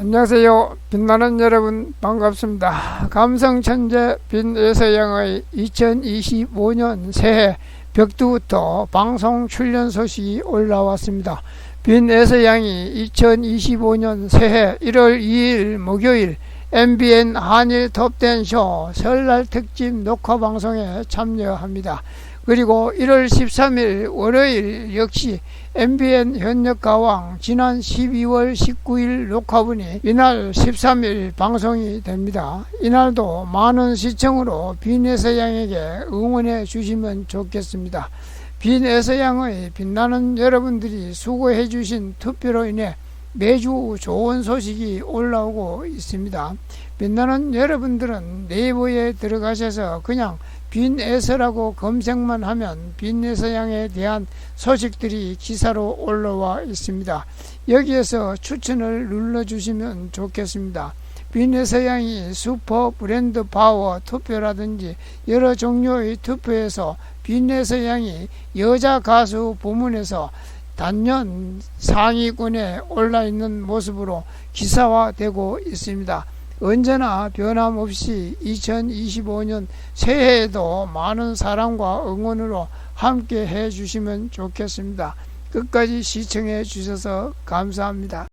안녕하세요. 빛나는 여러분 반갑습니다. 감성천재 빛에서양의 2025년 새해 벽두부터 방송 출연 소식이 올라왔습니다. 빛에서양이 2025년 새해 1월 2일 목요일 MBN 한일 톱텐쇼 설날 특집 녹화 방송에 참여합니다. 그리고 1월 13일 월요일 역시 MBN 현역 가왕 지난 12월 19일 녹화분이 이날 13일 방송이 됩니다. 이날도 많은 시청으로 빈에서양에게 응원해 주시면 좋겠습니다. 빈에서양의 빛나는 여러분들이 수고해 주신 투표로 인해 매주 좋은 소식이 올라오고 있습니다. 빛나는 여러분들은 네이버에 들어가셔서 그냥 빈에서라고 검색만 하면 빈에서 양에 대한 소식들이 기사로 올라와 있습니다. 여기에서 추천을 눌러주시면 좋겠습니다. 빈에서 양이 슈퍼 브랜드 파워 투표라든지 여러 종류의 투표에서 빈에서 양이 여자 가수 부문에서 단연 상위권에 올라 있는 모습으로 기사화되고 있습니다. 언제나 변함없이 2025년 새해에도 많은 사랑과 응원으로 함께 해 주시면 좋겠습니다. 끝까지 시청해 주셔서 감사합니다.